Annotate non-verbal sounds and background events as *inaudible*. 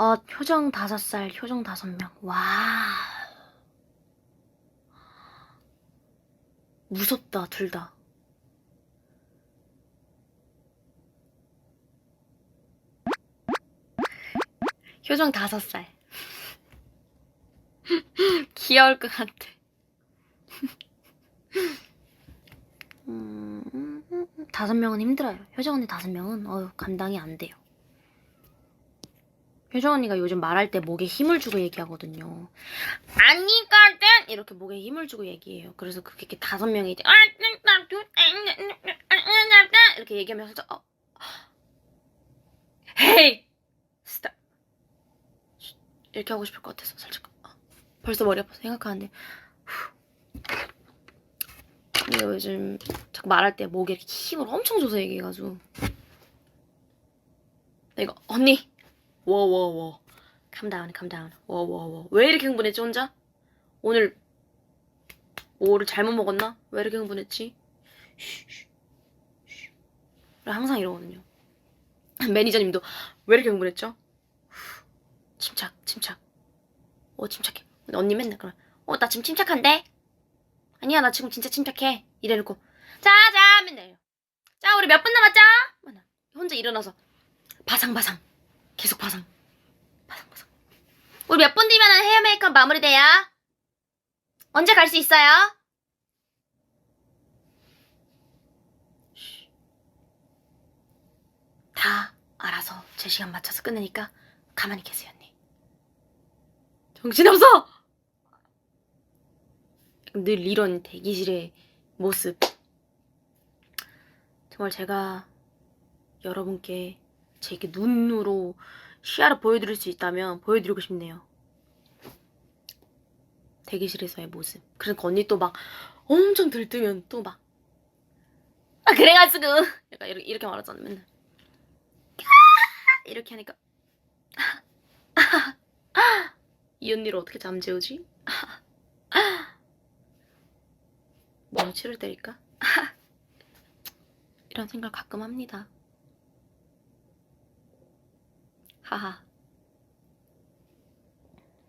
아, 효정 다섯 살, 효정 다섯 명. 와. 무섭다, 둘 다. 효정 다섯 살. *laughs* 귀여울 것 같아. *laughs* 음, 다섯 명은 힘들어요. 효정 언니 다섯 명은 어휴, 감당이 안 돼요. 효정 언니가 요즘 말할 때 목에 힘을 주고 얘기하거든요. 아니거든 이렇게 목에 힘을 주고 얘기해요. 그래서 그게 이렇게 다섯 명이 이제 이렇게 얘기하면서 저, 어. 헤이 스탑 이렇게 하고 싶을 것 같아서 살짝 어. 벌써 머리 아파서 생각하는데 후. 근데 요즘 자꾸 말할 때 목에 이렇게 힘을 엄청 줘서 얘기해가지고 내가 언니 워워워 감다운 감다운 워워워 왜 이렇게 흥분했지 혼자? 오늘 뭐를 잘못 먹었나? 왜 이렇게 흥분했지? 항상 이러거든요 *laughs* 매니저님도 왜 이렇게 흥분했죠? 후, *sighs* 침착 침착 어 침착해 언니 맨날 그러면 어 나 지금 침착한데? 아니야 나 지금 진짜 침착해 이래놓고 자자 맨날. 자 우리 몇 분 남았죠? 혼자 일어나서 바상바상 계속 바상 바상 바상 우리 몇 분 뒤면 헤어 메이크업 마무리돼요? 언제 갈 수 있어요? 쉬. 다 알아서 제 시간 맞춰서 끝내니까 가만히 계세요 언니 정신없어! 늘 이런 대기실의 모습 정말 제가 여러분께 제 이렇게 눈으로 시야를 보여드릴 수 있다면 보여드리고 싶네요. 대기실에서의 모습. 그러니까 언니 또 막 엄청 들뜨면 또 막. 아, 그래가지고. 약간 이렇게, 이렇게 말하잖아, 맨날. 이렇게 하니까. 이 언니를 어떻게 잠재우지? 멍치를 때릴까? 이런 생각 가끔 합니다. 하하.